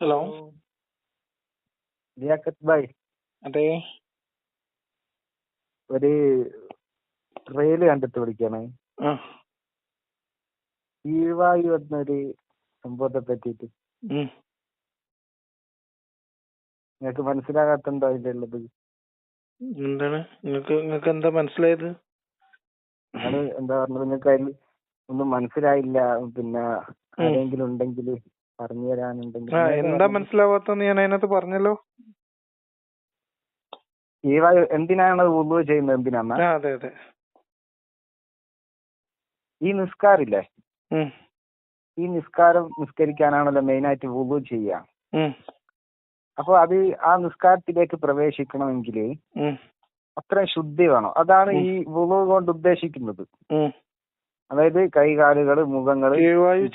Hello. Liaquat bhai. അതെ. ഒരു trail കണ്ടിട്ട് വിളിക്കാണ്. ജീവായു കീഴ്വായു എന്നൊരു സംഭവത്തെ പറ്റിയിട്ട്. നിങ്ങക്ക് നിങ്ങൾക്ക് മനസ്സിലാകാത്തുണ്ടോ അതിന്റെ ഉള്ളത് എന്താണ്? നിങ്ങക്ക് നിങ്ങക്ക് എന്താ മനസ്സിലായത്? എന്താ പറഞ്ഞത്? നിങ്ങൾക്ക് അതിൽ ഒന്നും മനസ്സിലായില്ല. പിന്നെ ആരെങ്കിലും ഉണ്ടെങ്കിൽ പറഞ്ഞു തരാനുണ്ടെങ്കിൽ എന്താ മനസ്സിലാവാത്തെന്ന് ഞാൻ അതിനകത്ത് പറഞ്ഞല്ലോ? ഈ എന്തിനാണ് വുളു ചെയ്യുന്നത് എന്തിനാ അതെ അതെ. ഈ നിസ്കാരില്ലേ ഈ നിസ്കാരം നിസ്കരിക്കാനാണല്ലോ മെയിൻ ആയിട്ട് വുളു ചെയ്യുക. അപ്പൊ അത് ആ നിസ്കാരത്തിലേക്ക് പ്രവേശിക്കണമെങ്കിൽ. അത്രയും ശുദ്ധി വേണം. അതാണ് ഈ വുളു കൊണ്ട് ഉദ്ദേശിക്കുന്നത്. അതായത് കൈകാലുകൾ മുഖങ്ങൾ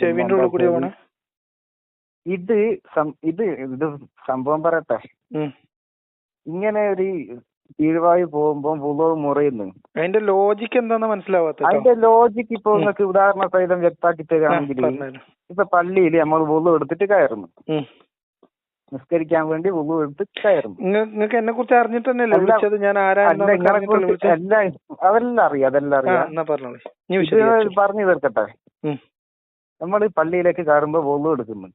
ചെവിന്റെ ഉള്ളിൽ കൂടി ഇത് സം- ഇത് ഇത് സംഭവം പറയട്ടെ. ഇങ്ങനെ ഒരു കീഴ്വായു പോകുമ്പോ വുളു മുറിയുന്നു. അതിന്റെ ലോജിക്ക് എന്താന്ന് മനസ്സിലാവാത്ത അതിന്റെ ലോജിക്ക് ഇപ്പൊ നിങ്ങൾക്ക് ഉദാഹരണ സഹിതം വ്യക്താക്കി തരാണെങ്കിൽ ഇപ്പൊ പള്ളിയിൽ നമ്മൾ വുളു എടുത്തിട്ട് കയറുന്നു. നിസ്കരിക്കാൻ വേണ്ടി വുളു എടുത്ത് കയറുന്നു. നിങ്ങൾക്ക് എന്നെ കുറിച്ച് അറിഞ്ഞിട്ട് തന്നെയല്ലേ വിളിച്ചത്? ഞാൻ അല്ല അതെല്ലാം അറിയാം അതെല്ലാം അറിയാം. പറഞ്ഞു തീർക്കട്ടെ. നമ്മൾ പള്ളിയിലേക്ക് കയറുമ്പോ വുളു എടുക്കുന്നു.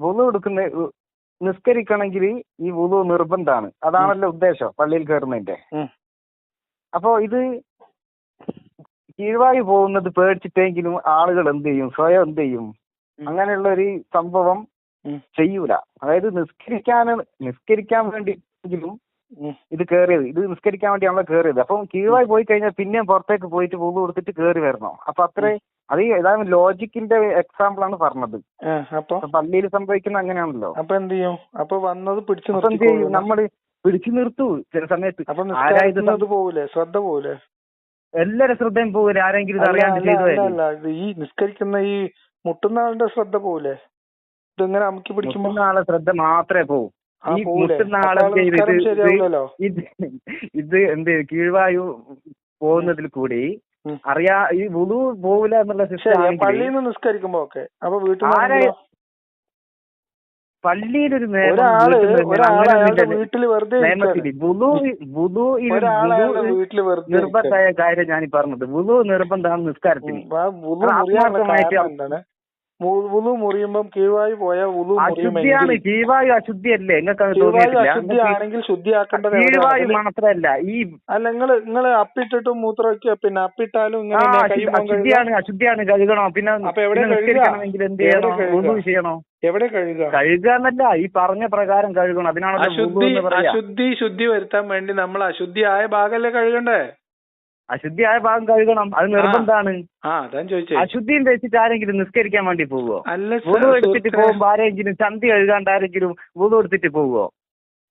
വുളു എടുക്കുന്ന നിസ്കരിക്കണമെങ്കിൽ ഈ വുളു നിർബന്ധമാണ് അതാണല്ലോ ഉദ്ദേശം പള്ളിയിൽ കയറുന്നതിന്റെ. അപ്പോ ഇത് കീഴ്വായി പോകുന്നത് പേടിച്ചിട്ടെങ്കിലും ആളുകൾ എന്ത് ചെയ്യും സ്വയം എന്ത് ചെയ്യും. അങ്ങനെയുള്ള ഒരു സംഭവം ചെയ്യൂല അതായത് നിസ്കരിക്കാൻ നിസ്കരിക്കാൻ വേണ്ടിയെങ്കിലും. ഇത് കേറിയത്. ഇത് നിസ്കരിക്കാൻ വേണ്ടിയാണല്ലോ കേറിയത്. അപ്പം കീഴായി പോയി കഴിഞ്ഞാൽ പിന്നെ പുറത്തേക്ക് പോയിട്ട് വുളു കൊടുത്തിട്ട് കേറി വരണം. അപ്പൊ അത്രേ അത് ഏതായാലും ലോജിക്കിന്റെ എക്സാമ്പിൾ ആണ് പറഞ്ഞത് അപ്പൊ? പള്ളിയിൽ സംഭവിക്കുന്ന അങ്ങനെയാണല്ലോ. അപ്പൊ എന്ത് ചെയ്യും? അപ്പൊ വന്നത് പിടിച്ചു നമ്മൾ പിടിച്ചു നിർത്തൂ. ചില സമയത്ത് പോകൂലേ ശ്രദ്ധ പോകൂലേ എല്ലാരും ശ്രദ്ധയും പോവില്ല ആരെങ്കിലും ഇത് അറിയാണ്ട് ചെയ്തു ഈ നിസ്കരിക്കുന്ന ഈ മുട്ടുന്ന ആളുടെ ശ്രദ്ധ പോകൂലേ ഇതിങ്ങനെ അമുക്കി പിടിക്കുമ്പോ? ആളെ ശ്രദ്ധ മാത്രമേ പോകൂ ഈ പോകൂലേ മുട്ടുന്ന അപ്പൊ ആളെ ആളെ എന്ത് നിസ്കാരം ചെയ്ത് ഇത് ഇത് എന്ത് കീഴ്വായു പോകുന്നതിൽ കൂടി അറിയാ ഈ വുളു പോവില്ല എന്നുള്ള പള്ളിയിൽ നിന്ന് നിസ്കരിക്കുമ്പോ ഒക്കെ. അപ്പൊ വീട്ടിൽ പള്ളിയിലൊരു. നിർബന്ധമായ കാര്യം ഞാൻ പറഞ്ഞത്. വുളു നിർബന്ധമാണ് നിസ്കാരത്തിന്. ആത്മാർത്ഥമായിട്ട് വുളു മുറിയുമ്പം കീഴ്വായി പോയ ഉളു അശുദ്ധിയാണ് കീഴ്വായു അശുദ്ധിയല്ലേ? നിങ്ങൾക്ക് അശുദ്ധിയാണെങ്കിൽ അശുദ്ധി ആണെങ്കിൽ ശുദ്ധിയാക്കേണ്ടത്? കീഴ്വായു മാത്രമല്ല ഈ അല്ല നിങ്ങൾ നിങ്ങൾ അപ്പിട്ടിട്ടും മൂത്രമൊക്കെ പിന്നെ അപ്പിട്ടാലും ഇങ്ങനെ അശുദ്ധിയാണ് അശുദ്ധിയാണ് കഴുകണോ? പിന്നെ അപ്പൊ എവിടെ കഴുകണമെങ്കിൽ കഴുകുക? എന്ത് ചെയ്യണം? ചെയ്യണോ? എവിടെ കഴുകുക? കഴുകുക എന്നല്ല ഈ പറഞ്ഞ പ്രകാരം കഴുകണം. അതിനാണ് അശുദ്ധി അശുദ്ധി ശുദ്ധി വരുത്താൻ വേണ്ടി നമ്മൾ അശുദ്ധിയായ ഭാഗമല്ലേ കഴുകണ്ടേ? അശുദ്ധിയായ ഭാഗം കഴുകണം. അത് നിർബന്ധമാണ് അശുദ്ധിയും വെച്ചിട്ട് ആരെങ്കിലും നിസ്കരിക്കാൻ വേണ്ടി പോവോ വുളു എടുത്തിട്ട് പോകുമ്പോ ആരെങ്കിലും ചന്തി കഴുകാണ്ട് ആരെങ്കിലും വുളു എടുത്തിട്ട് പോവോ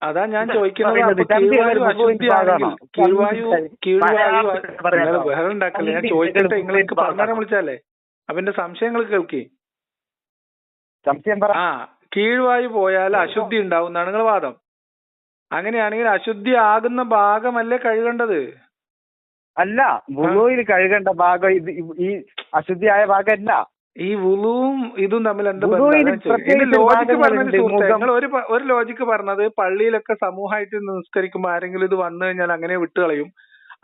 അതാ ഞാൻ ചോദിക്കുന്നത്. ബഹളം ഉണ്ടാക്കല്ലേ. ഞാൻ ചോദിക്കട്ടെ? വിളിച്ചാലേ. അപ്പൊ എന്റെ സംശയങ്ങൾ കേൾക്കി. സംശയം പറ. ആ കീഴ്വായു പോയാൽ അശുദ്ധി ഉണ്ടാവും എന്നാണ് നിങ്ങൾ വാദം. അങ്ങനെയാണെങ്കിൽ അശുദ്ധി ആകുന്ന ഭാഗമല്ലേ കഴുകേണ്ടത്? അല്ല വുളുവിൽ കഴുകേണ്ട ഭാഗം ഇത് ഈ അശുദ്ധിയായ ഭാഗമല്ല. ഈ വുളുവും ഇതും തമ്മിൽ എന്ത് ലോജിക്ക് പറഞ്ഞത്. നിങ്ങൾ ഒരു ഒരു ലോജിക്ക് പറഞ്ഞത് പള്ളിയിലൊക്കെ സമൂഹമായിട്ട് നിസ്കരിക്കുമ്പോൾ ആരെങ്കിലും ഇത് വന്നു കഴിഞ്ഞാൽ അങ്ങനെ വിട്ടുകളയും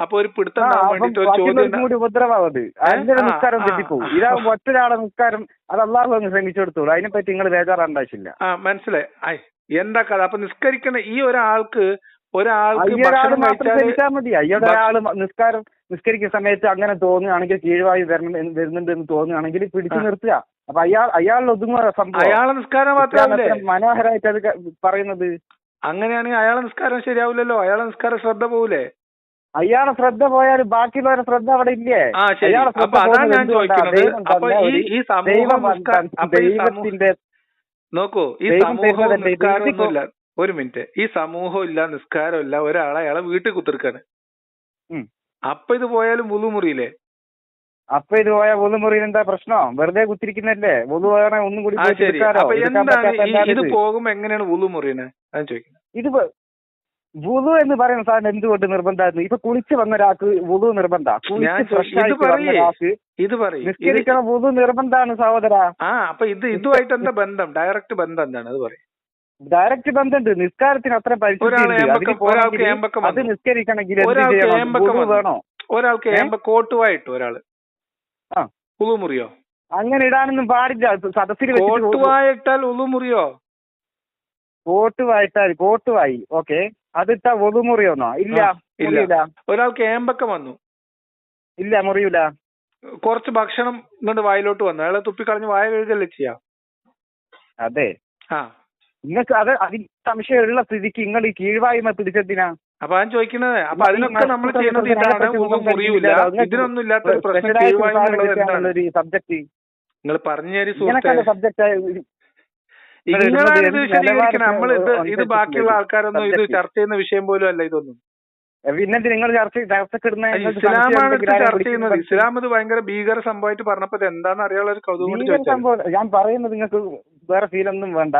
അപ്പൊ ഒരു പിടുത്തം വേണ്ടിട്ട് ഒരു ചോദ്യം ഉപദ്രവാത് അതിന്റെ നിസ്കാരം തെറ്റിപ്പോകും. ഇതാകുമ്പോ ഒറ്റൊരാളെ നിസ്കാരം അത് അള്ളാഹു അങ്ങ് ശ്രമിച്ചു കൊടുത്തോളൂ അതിനെപ്പറ്റി നിങ്ങൾ ബേജാറാണ്ടാവശ്യമില്ല ആ മനസ്സിലായി. എന്താ കഥ? അപ്പൊ നിസ്കരിക്കണ ഈ ഒരാൾക്ക് മാത്രം കഴിച്ചാൽ മതി. അയ്യോടെ ഒരാൾ നിസ്കാരം നിസ്കരിക്കുന്ന സമയത്ത് അങ്ങനെ തോന്നുകയാണെങ്കിൽ കീഴ്വായി വരണം വരുന്നുണ്ട് എന്ന് തോന്നുകയാണെങ്കിൽ പിടിച്ചു. നിർത്തുക. അപ്പൊ അയാൾ അയാളിൽ ഒതുങ്ങുക സംഭവം. അയാളെ നിസ്കാരം മനോഹരമായിട്ട് അത് പറയുന്നത്. അങ്ങനെയാണെങ്കിൽ അയാളെ നിസ്കാരം ശരിയാവില്ലല്ലോ അയാളെ നിസ്കാരം ശ്രദ്ധ പോകൂലേ അയാളെ ശ്രദ്ധ പോയാൽ ബാക്കിയുള്ളവരെ ശ്രദ്ധ അവിടെ ഇല്ലേ? അയാളെ ശ്രദ്ധ സമൂഹം സമൂഹം ദൈവത്തിന്റെ നോക്കൂ ഈ ദൈവം ഒരു മിനിറ്റ്. ഈ സമൂഹം ഇല്ല നിസ്കാരം ഇല്ല ഒരാളെ അയാളെ വീട്ടിൽ കുത്തിർക്കാണ്. അപ്പൊ ഇത് പോയാലും മുതുമുറിയില്ലേ അപ്പൊ ഇത് പോയാൽ വുളു മുറിയിൽ എന്താ പ്രശ്നം? വെറുതെ കുത്തിരിക്കുന്നല്ലേ? പോയാൽ ഒന്നും കൂടി ഇത്? പോകുമ്പോ എങ്ങനെയാണ് മുളു മുറിയണേ? ഞാൻ ചോദിക്കുന്നത്. ഇത് വുളു എന്ന് പറയുന്ന സാധനം എന്തുകൊണ്ട് നിർബന്ധമായിരുന്നു? ഇപ്പൊ കുളിച്ച് വന്ന ഒരാൾക്ക് വുളു നിർബന്ധ ഇത് നിസ്കരിക്കണം വുളു നിർബന്ധമാണ് സഹോദര. ആ അപ്പൊ ഇത് ഇതുമായിട്ട് എന്താ ബന്ധം? ഡയറക്റ്റ് ബന്ധം എന്താണ്? അത് പറയും. ഡയറക്റ്റ് ബന്ധമുണ്ട്. നിസ്കാരത്തിന് അത്ര പരിശുദ്ധി അത്. നിസ്കരിക്കണമെങ്കിൽ. വേണോ? ഒരാൾക്ക് ഏ? ഒരാൾ. ആ. ഉളു മുറിയോ അങ്ങനെ ഇടാനൊന്നും പാടില്ല. സദസ്സിൽ കോട്ടുവായിട്ടാൽ ഉളു മുറിയോ കോട്ടുവായി. ഓക്കെ. അതിട്ട ഒതുമുറിയൊന്നോ ഇല്ല. ഇല്ല. ഒരാൾക്ക് ഏമ്പക്കം വന്നു. ഇല്ല മുറിയൂല കുറച്ച് ഭക്ഷണം ഇങ്ങോട്ട് വായിലോട്ട് വന്നു. അയാളെ തുപ്പിക്കളഞ്ഞ് വായ കഴുകല്ലേ ചെയ്യാ? അതെ. ആ. നിങ്ങൾക്ക് അത് അതിൽ സംശയമുള്ള സ്ഥിതിക്ക് നിങ്ങൾ ഈ കീഴ്വായ്മ പിടിച്ചതിനാ അപ്പൊ ഞാൻ ചോദിക്കുന്നത് അപ്പൊ അതിനൊക്കെ നമ്മൾ ചെയ്യുന്നത് ഇതാണ് ഒന്നും മുറിയൂല ഇതിനൊന്നും ഇല്ലാത്ത പ്രശ്നം സ്പെഷ്യലായിട്ട് കീഴ്വായ്മ സബ്ജക്ട് നിങ്ങൾ പറഞ്ഞു തരി സുഹൃത്തെ. സബ്ജക്ട് നിങ്ങളാണ് ഇത് വിശദീകരിക്കണം? നമ്മൾ ഇത് ഇത് ബാക്കിയുള്ള ആൾക്കാരൊന്നും ഇത് ചർച്ച ചെയ്യുന്ന വിഷയം പോലും അല്ല ഇതൊന്നും. പിന്നെന്ത് നിങ്ങൾ ചർച്ച ഇസ്ലാമാണ് ചർച്ച ചെയ്യുന്നത്? ഇസ്ലാം ഇത് ഭയങ്കര ഭീകര സംഭവമായിട്ട് പറഞ്ഞപ്പോ എന്താണെന്ന് അറിയാനുള്ള ഒരു കൗതുകം സംഭവം ഞാൻ പറയുന്നത് നിങ്ങൾക്ക് വേറെ ഫീലൊന്നും വേണ്ട.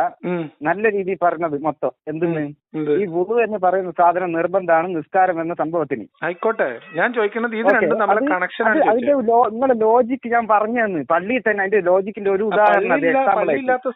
നല്ല രീതിയിൽ പറഞ്ഞത് മൊത്തം. എന്തെന്ന് എന്ത്? ഈ വുളു എന്ന് പറയുന്ന സാധനം നിർബന്ധമാണ് നിസ്കാരം എന്ന സംഭവത്തിന്. ആയിക്കോട്ടെ. ഞാൻ ചോദിക്കുന്നത് ഇത് രണ്ടും നമ്മളെ കണക്ഷൻ ആണ് അതിന്റെ. നിങ്ങളുടെ ലോജിക്ക് ഞാൻ പറഞ്ഞു തന്നു പള്ളിയിൽ തന്നെ അതിന്റെ ലോജിക്കിന്റെ ഒരു ഉദാഹരണം. പള്ളിയില്ലാത്ത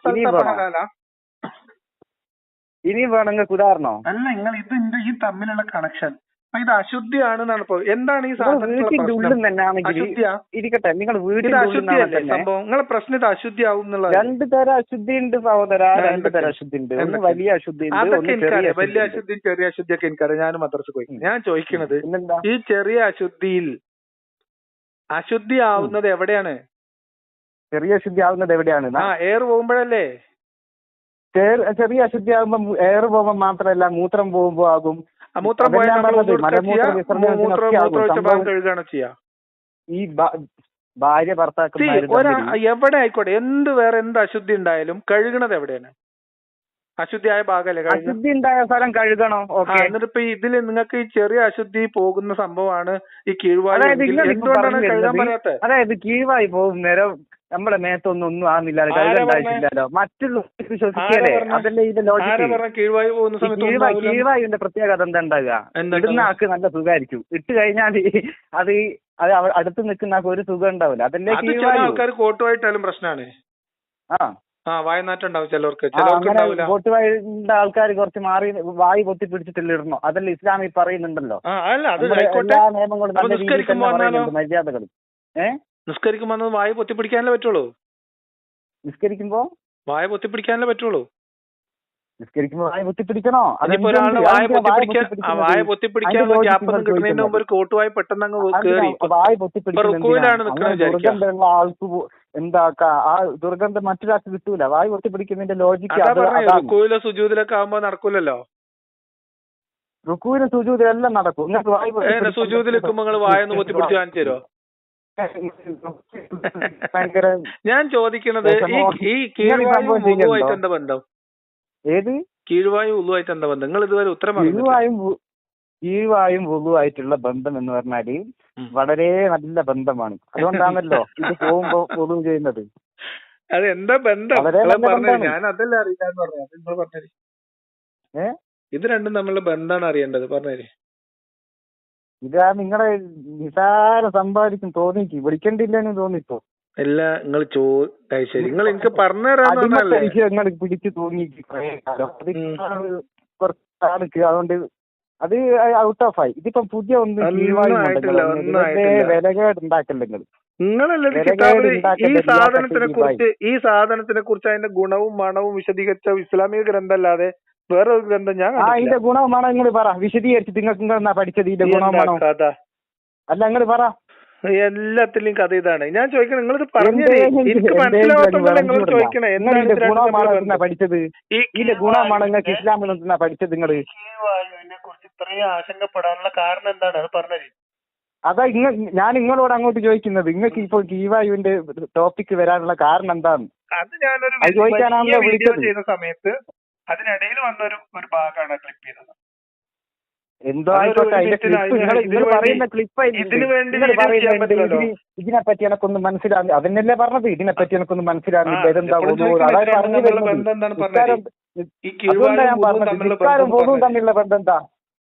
ഇനിയും വേണോ? നിങ്ങൾക്ക് ഉദാഹരണോ? അല്ല നിങ്ങൾ ഇത് ഈ തമ്മിലുള്ള കണക്ഷൻ ഇത് അശുദ്ധിയാണെന്നാണ് ഇപ്പൊ. എന്താണ് ഈ വീട്ടിന്റെ ഉള്ളിൽ തന്നെ ആണെങ്കിൽ അശുദ്ധിയാ? ഇരിക്കട്ടെ നിങ്ങൾ ഇത് വീടിന്റെ അശുദ്ധിയല്ലേ? സംഭവം? നിങ്ങളെ പ്രശ്നം ഇത് അശുദ്ധിയാവും എന്നുള്ളത് രണ്ട് തരം അശുദ്ധി ഉണ്ട് സഹോദര രണ്ട്? തരം അശുദ്ധി ഉണ്ട് ഒന്ന്? വലിയ അശുദ്ധി ഉണ്ട് അതൊക്കെ ഒന്ന് ചെറിയ എനിക്കറിയാം. വലിയ അശുദ്ധി ഉണ്ട്. അശുദ്ധിയും ചെറിയ അശുദ്ധിയൊക്കെ എനിക്കറിയാം. ഞാനും മദ്രസ പോയി. ഞാൻ ചോദിക്കുന്നത് പിന്നെന്താ? ഈ ചെറിയ അശുദ്ധിയിൽ അശുദ്ധി ആവുന്നത് എവിടെയാണ്? ചെറിയ അശുദ്ധി ആവുന്നത് എവിടെയാണ്? ആ എയർ പോകുമ്പോഴല്ലേ? ചെ- ചെറിയ അശുദ്ധി ആകുമ്പോൾ എയർ പോകുമ്പോൾ മാത്രമല്ല മൂത്രം പോകുമ്പോ ആകും മൂത്രം പോയാൽ അതെല്ലാം നമ്മൾ പറഞ്ഞത് ഒന്നുകൂടെ മലമൂത്ര ചെയ്യാ? വിസർജനത്തിനൊക്കെ മൂത്രം ആകും. മൂത്രം ഒഴിച്ച സംഭവം- ഭാഗം കഴുകുകയാണ് ചെയ്യാ. ഈ ഭാര്യ തമ്മിൽ എവിടെ ആയിക്കോട്ടെ എന്ത് വേറെ എന്ത് അശുദ്ധി ഉണ്ടായാലും കഴുകണത് എവിടെയാണ്? അശുദ്ധിയായ ഭാഗമല്ലേ അശുദ്ധി ഉണ്ടായ സ്ഥലം കഴുകണോ. എന്നിട്ട് ഇപ്പൊ ഇതിൽ നിങ്ങൾക്ക് ഈ ചെറിയ അശുദ്ധി പോകുന്ന സംഭവമാണ് ഈ കീഴ്വായു എന്തുകൊണ്ടാണ് കഴുകാൻ പറയാത്തത്? അതായത് കീഴ്വായി പോകും നേരം നമ്മളെ മേത്തൊന്നും ഒന്നും ആകുന്നില്ല കഴിവുണ്ടായിട്ടില്ലല്ലോ കഴുകണ്ടായിട്ടില്ലല്ലോ മറ്റുള്ളവർക്ക് വിശ്വസിക്കല്ലേ? അതല്ലേ ഇതിന്റെ ലോജിക്ക്? കീഴ്വായുവിന്റെ പ്രത്യേകത എന്താ ഉണ്ടാകുക ഇടുന്ന ആൾക്ക് നല്ല സുഖമായിരിക്കും ഇട്ട് കഴിഞ്ഞാൽ അത് അത് അടുത്ത് നിൽക്കുന്ന ആൾക്ക് ഒരു സുഖം ഉണ്ടാവില്ല. അതല്ലേ ആൾക്കാർ കോട്ടുമായിട്ടാലും പ്രശ്നമാണ് ആ. ആ ചിലർക്ക് ആൾക്കാർ കുറച്ച് മാറി വായി പൊത്തി പിടിച്ചിട്ടില്ല ഇടണോ? അതല്ല ഇസ്ലാമിൽ പറയുന്നുണ്ടല്ലോ. നമ്മുടെ എല്ലാ നിയമങ്ങളും നല്ല രീതിയിൽ തന്നെ? പറയുന്നുണ്ട് മര്യാദകളും. ഏ? നിസ്കരിക്കുമ്പോ അന്ന് വായ പൊത്തിപ്പിടിക്കാനല്ലേ പറ്റുള്ളൂ? നിസ്കരിക്കുമ്പോ? വായ പൊത്തിപ്പിടിക്കാനല്ലേ പറ്റുള്ളൂ? നിസ്കരിക്കുമ്പോ വായ? ഒരാളുടെ വായ പൊത്തിപ്പിടിക്കാൻ? വായ പൊത്തിപ്പിടിക്കാനുള്ള അതിന്റെ ഗ്യാപ്പ് logic ഒന്നും കിട്ടുന്നതിന് മുമ്പ് ഒരു കോട്ടുവായി പെട്ടെന്ന് അങ്ങ് അതിനാ വായ പൊത്തിപ്പിടിക്കുന്നത് റുക്കുവിലാണ് എന്തിനാ? നിൽക്കുന്നത് അങ്ങനെ വിചാരിക്കുക. ദുർഗന്ധമുള്ള ആൾക്ക് പോ- ആ ദുർഗന്ധം മറ്റൊരാൾക്ക് കിട്ടൂല. വായ പൊത്തിപ്പിടിക്കുന്നതിന്റെ ലോജിക്ക് റുക്കുവിലോ സുജൂതിലൊക്കെ ആകുമ്പോ നടക്കൂലല്ലോ? റുക്കൂര് സുജൂതിലെല്ലാം നടക്കും. നിങ്ങൾക്ക് വായ സുജൂതിൽ വായ ഒന്ന് പൊത്തിപ്പിടിച്ച് കാണിച്ചു തരുമോ ഞാൻ ചോദിക്കുന്നത് ഈ? ഈ കീഴ്വായും ഉള്ളുവായിട്ട് ചെയ്യുന്നുണ്ടോ? എന്താ ബന്ധം? ഏത്? കീഴ്വായു ഉള്ളുവായിട്ട് എന്താ ബന്ധം? നിങ്ങൾ ഇതുവരെ ഉത്തരം കീഴ്വായും കീഴ്വായും വുളുവായിട്ടുള്ള ബന്ധം എന്ന് പറഞ്ഞാൽ വളരെ നല്ല ബന്ധമാണ്. അതുകൊണ്ടാണല്ലോ ഇത് പോകുമ്പോ വുളു ചെയ്യുന്നത്. അത് എന്താ ബന്ധം. ഞാൻ അതല്ല അറിയില്ല പറഞ്ഞു ഇത് രണ്ടും തമ്മിലുള്ള ബന്ധമാണ് അറിയേണ്ടത്. പറഞ്ഞത് ഇതാ നിങ്ങളെ നിസാര സമ്പാദിക്കും തോന്നിക്ക്. വിളിക്കണ്ടില്ലെന്ന് തോന്നിപ്പോ. എല്ലാ നിങ്ങൾ ചോ ശരി. നിങ്ങൾ എനിക്ക് പറഞ്ഞു വിഷയങ്ങൾ പിടിച്ച് ഉം. കുറച്ച് അതുകൊണ്ട് അത് ഔട്ട് ഓഫ് ആയി ഇതിപ്പം പുതിയ ഒന്ന്. വിലകേട് ഉണ്ടാക്കല്ല നിങ്ങൾ? നിങ്ങളല്ലേ ഈ സാധനത്തിനെ കുറിച്ച് ഈ സാധനത്തിനെ കുറിച്ച് അതിന്റെ ഗുണവും മണവും വിശദീകരിച്ച ഇസ്ലാമിക ഗ്രന്ഥമല്ലാതെ വേറെ ഗ്രന്ഥം ഞാൻ ആ. ഇതിന്റെ നിങ്ങൾ പറ. വിശദീകരിച്ച് നിങ്ങൾക്ക് നിങ്ങൾ എന്നാ പഠിച്ചത് ഇതിന്റെ ഗുണമാണോ കഥ? അല്ല നിങ്ങൾ പറ. എല്ലാത്തിലും കഥ ഇതാണ്. ഞാൻ ചോദിക്കണേ നിങ്ങളിത് പറഞ്ഞത് എനിക്ക് നിങ്ങൾ ചോദിക്കണേ. എന്താണ്? പഠിച്ചത്. ഇതിന്റെ നിങ്ങൾക്ക് ഇസ്ലാമിൽ നിന്നാ പഠിച്ചത് നിങ്ങൾ കുറിച്ച് ഇത്രയും ആശങ്കപ്പെടാനുള്ള കാരണം എന്താണ്? അത് പറഞ്ഞത് അതാ ഇങ്ങ ഞാൻ നിങ്ങളോട് അങ്ങോട്ട് ചോദിക്കുന്നത്. നിങ്ങൾക്ക് ഇപ്പോൾ കീവായുവിന്റെ ടോപ്പിക്ക് വരാനുള്ള കാരണം എന്താണ്? അത് ഞാനൊരു ചോദിക്കാനാണല്ലോ വിളിച്ചത്. ചെയ്യുന്ന സമയത്ത് അതിനിടയിൽ വന്ന ഒരു ഭാഗമാണ് ക്ലിപ്പ് ചെയ്തത്. ഇതിനെ പറ്റി ഇതിന് ഇതിന്. ഇതിന് ഇതിനെപ്പറ്റി എനക്കൊന്നും മനസ്സിലാകുന്നില്ല അതിനല്ലേ പറഞ്ഞത്? ഇതിനെപ്പറ്റി എനക്കൊന്നും മനസ്സിലാകുന്നില്ല ഇതെന്താ ഇതിന് ഞാൻ പറഞ്ഞത്. തമ്മിലുള്ള നിസ്കാരം ബന്ധം തമ്മിലുള്ള ബന്ധം എന്താ?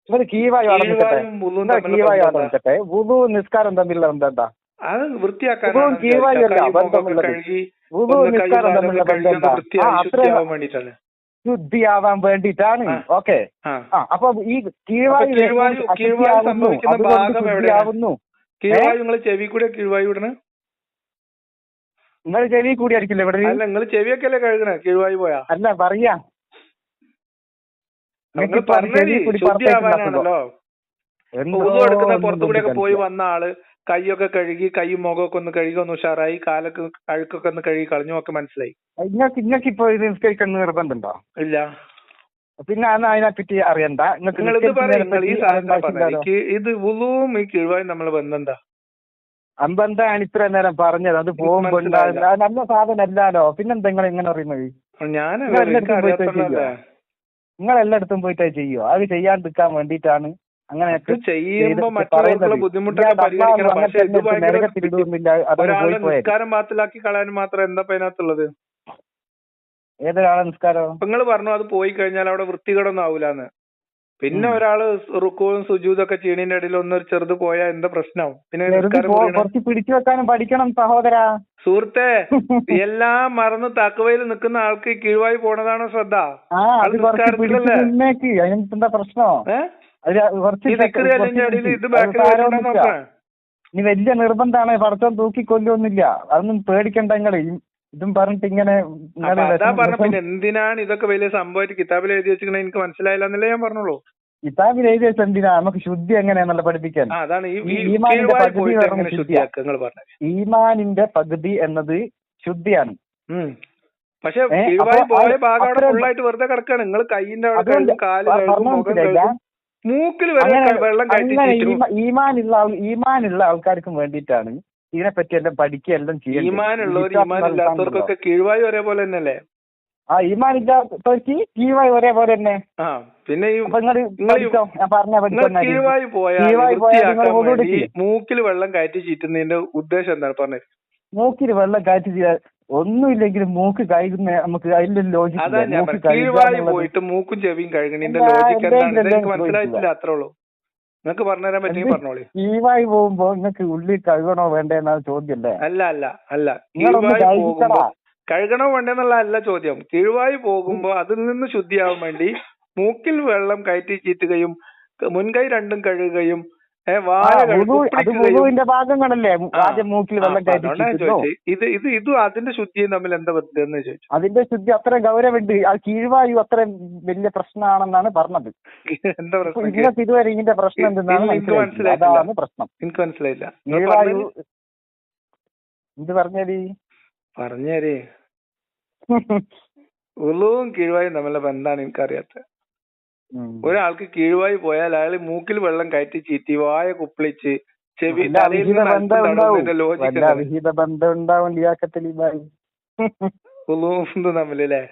നിങ്ങൾ കീവായി തമ്മിലുള്ള കീവായി വളർന്നിട്ടെ വുളു നിസ്കാരം തമ്മിലുള്ള ബന്ധം എന്താ? അത് വുളുവും വൃത്തിയാക്കാനാണ് കീഴ്വായും അല്ല ബന്ധമുള്ളത് കൈ നിസ്കാരം തമ്മിലുള്ള ബന്ധം എന്താ? ആ വൃത്തിയായി അത്ര ശുദ്ധിയാവാൻ വേണ്ടിയിട്ടാണ്. ഓക്കെ. ആ. അപ്പൊ ഈ കീഴ്വായു? ശുദ്ധിയാവുന്നു. കീഴ്വായു നിങ്ങൾ ചെവി കൂടെ കീഴ്വായു വിടണ നിങ്ങൾ ചെവി കൂടി ആയിരിക്കില്ല ഇവിടെ? അല്ല നിങ്ങൾ ചെവിയൊക്കെ അല്ലേ കഴുകണ? കീഴ്വായു പോയാ? അല്ല പറയാ. നിങ്ങൾ ഉണ്ടാക്കുമ്പോ. ശുദ്ധിയാവാനാണല്ലോ. എന്തോ എടുക്കുന്ന പുറത്തു കൂടെ ഒക്കെ പോയി വന്ന ആൾ. കൈയൊക്കെ കഴുകി കൈയും മുഖമൊക്കെ ഒന്ന് കഴുകി ഒന്ന് ഉഷാറായി കാലൊക്കെ അഴുക്കൊക്കെ ഒന്ന് കഴുകി കളഞ്ഞു ഒക്കെ മനസ്സിലായി. നിങ്ങൾക്ക് നിങ്ങൾക്ക് ഇപ്പൊ ഇത് നിസ്കരിക്കണം നിർബന്ധമുണ്ടോ? ഇല്ല. പിന്നെ അതിനെ പറ്റി അറിയണ്ട. നിങ്ങൾ ഇത് പറയും ഈ സാധനം ഇത് വുളുവും ഈ കീഴ്വായും നമ്മളെ ബന്ധം എന്താ അമ്പന്താണ് ഇത്ര നേരം പറഞ്ഞത്. അത് പോകുമ്പോ. നല്ല സാധനം അല്ലാലോ? പിന്നെന്താ നിങ്ങൾ ഇങ്ങനെ അറിയുന്നത് ഞാൻ നിങ്ങൾ എല്ലായിടത്തും പോയിട്ട് ചെയ്യോ അത് ചെയ്യാണ്ടിരിക്കാൻ വേണ്ടിയിട്ടാണ് അങ്ങനെ നിസ്കാരം ബാത്തിലാക്കി കളയാൻ മാത്രം എന്താ അതിനകത്തുള്ളത്? ഏതൊരാളെ നിസ്കാരം? നിങ്ങൾ പറഞ്ഞു അത് പോയി കഴിഞ്ഞാൽ അവിടെ വൃത്തികേടൊന്നും ആവൂലെന്ന്. പിന്നെ ഒരാൾ ഒരാൾ റുക്കുവും ഒക്കെ ചെയ്യണതിന്റെ ഇടയിൽ ഒന്ന് ചെറുത് പോയാൽ എന്താ പ്രശ്നം? പിന്നെ കുറച്ച് പിടിച്ചു വെക്കാനും പഠിക്കണം സഹോദരാ. സുഹൃത്തെ എല്ലാം മറന്ന് തക്കവയിൽ നിൽക്കുന്ന ആൾക്ക് കീഴ്വായി പോണതാണോ ശ്രദ്ധ? പ്രശ്നം? ഏ അത് കുറച്ച് ഈ ഇട്ടേക്ക്, ദിക്കറി കുറച്ച് അല്ലെങ്കിൽ അടിയിൽ ഇത് ബാക്കിൽ അത് വെച്ചിട്ടുണ്ടോ സാരമൊന്നുമില്ല. നോക്കണേ ഇനി വലിയ നിർബന്ധമാണ് പടച്ചോൻ തൂക്കിക്കൊല്ലൊന്നുമില്ല അതൊന്നും പേടിക്കണ്ട നിങ്ങൾ. ഇതും പറഞ്ഞിട്ട് ഇങ്ങനെ പിന്നെ എന്തിനാണ് ഇതൊക്കെ വലിയ സംഭവമായിട്ട് കിതാബിൽ എഴുതി വെച്ചിരിക്കണത്? എനിക്ക് മനസ്സിലായില്ല എന്നല്ലേ ഞാൻ പറഞ്ഞോളൂ കിതാബിൽ എഴുതി വെച്ച എന്തിനാ? നമുക്ക് ശുദ്ധി എങ്ങനെയാണല്ലോ പഠിപ്പിക്കാൻ? ഈമാനിന്റെ പകുതി എന്നത് ശുദ്ധിയാണ്. പക്ഷെ ഭാഗം വെറുതെ കിടക്കാണ്. നിങ്ങൾ കൈയിന്റെ അവിടെ അതുകൊണ്ട് മൂക്കിൽ വെള്ളം ഈമാനുള്ള ഈമാനുള്ള ആൾക്കാർക്കും വേണ്ടിയിട്ടാണ് ഇതിനെപ്പറ്റി എല്ലാം പഠിക്കുക എല്ലാം ചെയ്യേണ്ടത്. ഈമാനുള്ളവർ ഇല്ലാത്തവർക്കൊക്കെ കീഴ്വായി ഒരേപോലെ തന്നെയല്ലേ? ആ ഈമാൻ ഇല്ലാത്തവർക്ക് ഒരേപോലെ തന്നെ. പിന്നെ കീഴ്വായി പോയാൽ കീഴ്വായി ചെയ്യും. മൂക്കിൽ വെള്ളം കയറ്റി ചീറ്റുന്നതിന്റെ ഉദ്ദേശം എന്താണ്? പറഞ്ഞത് മൂക്കിൽ വെള്ളം കയറ്റി ചെയ്യാൻ ഒന്നുമില്ലെങ്കിലും മൂക്ക് കഴുകുന്ന നമുക്ക് അതിന്റെ മൂക്ക് കീഴ്വായി പോയിട്ട് മൂക്കും ചെവിയും കഴുകണിന്റെ ലോജിക് എന്താണ്? എനിക്ക് മനസ്സിലായിട്ടില്ല അത്രേ ഉള്ളൂ. നിങ്ങൾക്ക് പറഞ്ഞുതരാൻ പറ്റുമെങ്കിൽ പറഞ്ഞോളൂ. കീവായി പോകുമ്പോ നിങ്ങൾക്ക് ഉള്ളിൽ കഴുകണോ വേണ്ടെന്നാണ് ചോദ്യം അല്ല അല്ല അല്ല. കഴിക്കടാ. പോകുമ്പോ കഴുകണോ വേണ്ടെന്നുള്ള അല്ല ചോദ്യം. കീഴ്വായി പോകുമ്പോ അതിൽ നിന്ന് ശുദ്ധിയാവാൻ വേണ്ടി മൂക്കിൽ വെള്ളം കയറ്റി ചീറ്റുകയും മുൻകൈ രണ്ടും കഴുകുകയും അത് ഭാഗങ്ങളല്ലേ? ആദ്യം മൂക്കിൽ വെള്ളം കയറ്റി ഇത് ഇത് ഇതും അതിന്റെ ശുദ്ധിയും തമ്മിൽ എന്താ ബന്ധം ചോദിച്ചു. അതിന്റെ ശുദ്ധി അത്ര ഗൗരവമുണ്ട്. ആ കീഴ്വായു അത്ര വലിയ പ്രശ്നമാണെന്നാണ് പറഞ്ഞത്. എന്താ പ്രശ്നം? നിങ്ങൾക്ക് ഇതുവരെ ഇതിന്റെ പ്രശ്നം എന്താണ് എന്തെന്നാണ്. അതാണ് പ്രശ്നം. എനിക്ക് മനസ്സിലായില്ല. കീഴ്വായു എന്ത് പറഞ്ഞേരി? പറഞ്ഞേരി. ഉളുവും കീഴ്വായും തമ്മിലുള്ള ബന്ധാണ് എനിക്കറിയാത്ത ഒരാൾക്ക് കീഴ്വായി പോയാൽ അയാൾ മൂക്കിൽ വെള്ളം കയറ്റി ചീറ്റി വായ കുപ്പിളിച്ച് ചെവി ബന്ധം ഉണ്ടാവും. തമ്മിലല്ലേ?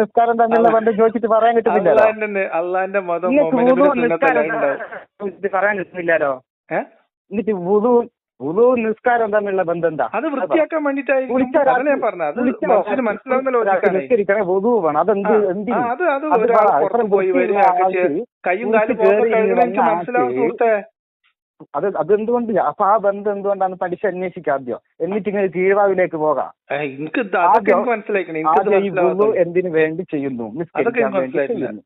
നിസ്കാരം തമ്മിലുള്ള ബന്ധം ചോദിച്ചിട്ട് പറയാൻ അള്ളാന്റെ മതം പറയാൻ കിട്ടുന്നില്ലല്ലോ? എന്നിട്ട് ഉദു നിസ്കാരം തമ്മിലുള്ള ബന്ധം എന്താ അത് വൃത്തിയാക്കാൻ വേണ്ടിട്ടായിരിക്കും വുദു വേണം അതെന്ത് എന്ത് അത് അതെന്തുകൊണ്ട്? അപ്പൊ ആ ബന്ധം എന്തുകൊണ്ടാണ് പഠിച്ച് അന്വേഷിക്കാം ആദ്യം. എന്നിട്ട് ഇങ്ങനെ കീഴ്വാവിലേക്ക് പോകാം. ആദ്യം- ഈ വുളു എന്തിനു വേണ്ടി ചെയ്യുന്നു? നിസ്കരിക്കാൻ വേണ്ടി ചെയ്യുന്നു.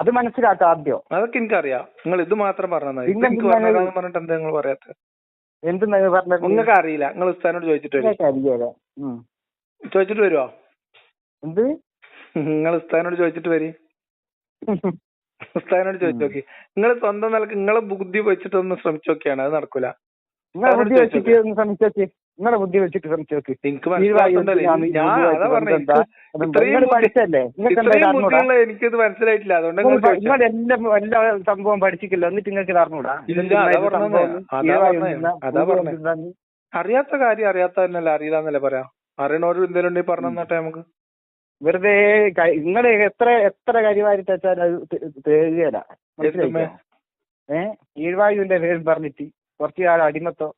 അത് മനസ്സിലാക്കാം ആദ്യം. അതൊക്കെ എനിക്കറിയാം. നിങ്ങൾ ഇത് മാത്രം പറഞ്ഞു പിന്നെ എനിക്ക് പിന്നെ പറഞ്ഞിട്ട് എന്താ നിങ്ങൾ പറയാത്ത എന്തെന്നാ പറഞ്ഞത്? നിങ്ങൾക്ക് അറിയില്ല നിങ്ങൾ ഉസ്താനോട് ചോദിച്ചിട്ട് വരും. ചോദിച്ചിട്ട് വരുവോ? എന്ത്? നിങ്ങൾ ഉസ്താനോട് ചോദിച്ചിട്ട് വരി. ഉസ്താനോട് ചോദിച്ചു നോക്കി. നിങ്ങൾ സ്വന്തം നിലയ്ക്ക് നിങ്ങളെ ബുദ്ധി വെച്ചിട്ടൊന്ന് ശ്രമിച്ചു നോക്കിയാണ്. അത് നടക്കൂല. ശ്രമിച്ചു നോക്ക് നിങ്ങളെ ബുദ്ധി വെച്ചിട്ട് ശ്രമിച്ചു നോക്ക് പഠിച്ചല്ലേ എനിക്കിത് മനസ്സിലായിട്ടില്ല. അതുകൊണ്ട് നിങ്ങൾ എല്ലാ എല്ലാം സംഭവം പഠിച്ചിട്ടില്ല. എന്നിട്ട് നിങ്ങൾക്ക് അറിഞ്ഞൂടാ? അറിയാത്ത കാര്യം അറിയാത്ത തന്നെയല്ല അറിയില്ലാന്നല്ലേ പറയാം? അറിയണവരും എന്തെങ്കിലും ഉണ്ടെങ്കിൽ പറഞ്ഞു തന്നട്ടെ നമുക്ക്. വെറുതെ നിങ്ങൾ എത്ര എത്ര കാര്യമായിട്ട് വെച്ചാൽ അത് ഏഹ് എന്തുമ്മേ? ഏ? കീഴ്വായുവിന്റെ പേര് പറഞ്ഞിട്ട് കുറച്ചു കാലം അടിമത്തോ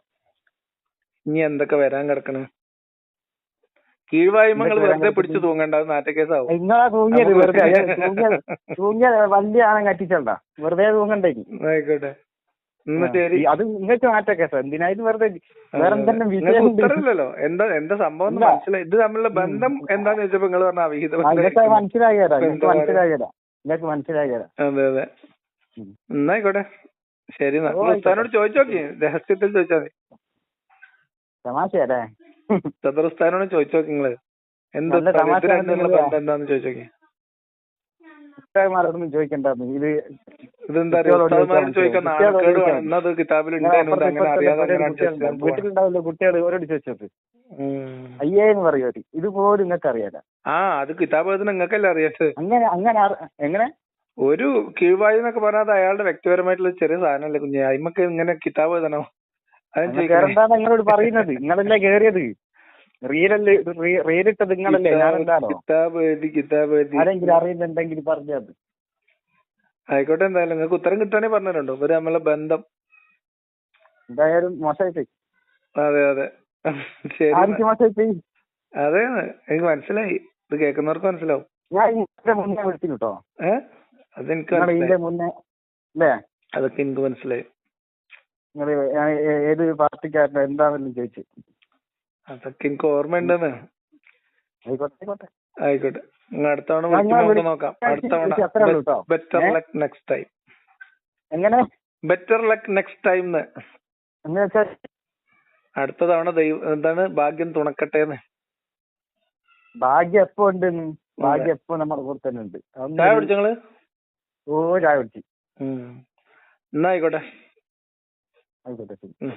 ഇനി എന്തൊക്കെ വരാൻ കിടക്കണ്? കീഴ്വായ്മകൾ വെറുതെ പിടിച്ചു തൂങ്ങണ്ട അത് നാറ്റക്കേസാവും നിങ്ങളാ തൂങ്ങിയത് വെറുതെ തൂങ്ങിയത് വലിയ ആണം കറ്റിച്ചണ്ട. വെറുതെ തൂങ്ങണ്ടേ ആയിക്കോട്ടെ. അത് നിങ്ങൾക്ക് മാറ്റൊക്കെ സാർ എന്തിനാ ഇത് വെറുതെ ഉത്തരവില്ലല്ലോ. എന്താ എന്താ സംഭവം എന്ന് മനസ്സിലായി. ഇത് തമ്മിലുള്ള ബന്ധം എന്താന്ന് ചോദിച്ചപ്പോ നിങ്ങൾ പറഞ്ഞ അവിഹിത. മനസ്സിലായി തരാം. മനസ്സിലായി തരാം നിങ്ങൾക്ക് മനസ്സിലായി തരാം അതെ അതെ. എന്നായിക്കോട്ടെ ശരി എന്നാ. ചോദിച്ചോക്കി. രഹസ്യത്തിൽ ചോദിച്ചാൽ മതി. തമാശയല്ലേ? ചതുർസ്ഥാനോട് ചോദിച്ചോക്ക് നിങ്ങൾ. എന്ത് ബന്ധം എന്താന്ന് ചോദിച്ചു നോക്കി. ഉസ്താദ്മാരോടൊന്നും ചോദിക്കണ്ടെന്ന് ഇത് ഇതെന്താ ചോദിക്കാൻ. വീട്ടിലുണ്ടാവില്ല? കുട്ടികൾ ഓരോട് ചോദിച്ചത് അയ്യേ എന്ന് പറയും അവർ ഇതുപോലും നിങ്ങൾക്ക് അറിയാല? ആ അത് കിതാബ് എഴുതുന്ന നിങ്ങൾക്കല്ലേ അറിയാത്ത. അങ്ങനെ അങ്ങനെ എങ്ങനെ? ഒരു കീഴ്വായി എന്നൊക്കെ പറഞ്ഞാൽ അത് അയാളുടെ വ്യക്തിപരമായിട്ടുള്ള ചെറിയ സാധനമല്ലേ കുഞ്ഞെ? അയിമക്ക് ഇങ്ങനെ കിതാബ് എഴുതണോ? കേറണ്ടാണ് നിങ്ങളോട് പറയുന്നത്? നിങ്ങളല്ലേ കേറിയത്? റീലല്ലേ റീലിട്ടത് നിങ്ങളല്ലേ? ഞാനെന്താണോ? ആരെങ്കിലും അറിയുന്നുണ്ടെങ്കിൽ പറഞ്ഞത്. ആയിക്കോട്ടെ എന്തായാലും നിങ്ങൾക്ക് ഉത്തരം കിട്ടാനേ പറഞ്ഞിട്ടുണ്ടോ. ഇവർ നമ്മളെ ബന്ധം. എന്തായാലും മോശമായിട്ട് അതെ അതെ. ശരി. അതെ എനിക്ക് മനസ്സിലായി. ഇത് കേൾക്കുന്നവർക്ക് മനസ്സിലാവും. ഞാൻ മുന്നേ വിളിച്ചിന് കേട്ടോ ഏ? അതെനിക്ക് മനസ്സിലായി. അതൊക്കെ എനിക്ക് മനസ്സിലായി. നിങ്ങൾ ഏത് പാർട്ടിക്കാരന്റെ എന്താണെന്നും ചോദിച്ചു. അതൊക്കെ എനിക്ക് ഓർമ്മയുണ്ടെന്ന്. ആയിക്കോട്ടെ ആയിക്കോട്ടെ. ആയിക്കോട്ടെ. അടുത്ത തവണ ഞാൻ നോക്കാം. അടുത്ത തവണ. ബെറ്റർ? ലക്ക് നെക്സ്റ്റ് ടൈം എങ്ങനെ? ബെറ്റർ ലക്ക് നെക്സ്റ്റ് ടൈം എന്ന് അടുത്ത തവണ ദൈവം എന്താണ് ഭാഗ്യം തുണക്കട്ടെ ഭാഗ്യം എപ്പോ ഉണ്ട് ഭാഗ്യം എപ്പോ നമ്മുടെ കൂടെ തന്നെ ഉണ്ട്. ചായ കുടിച്ചങ്ങൾ ഓ ചായ കുടിച്ചു. എന്നാ ആയിക്കോട്ടെ ആയിക്കോട്ടെ ശരി ഉം.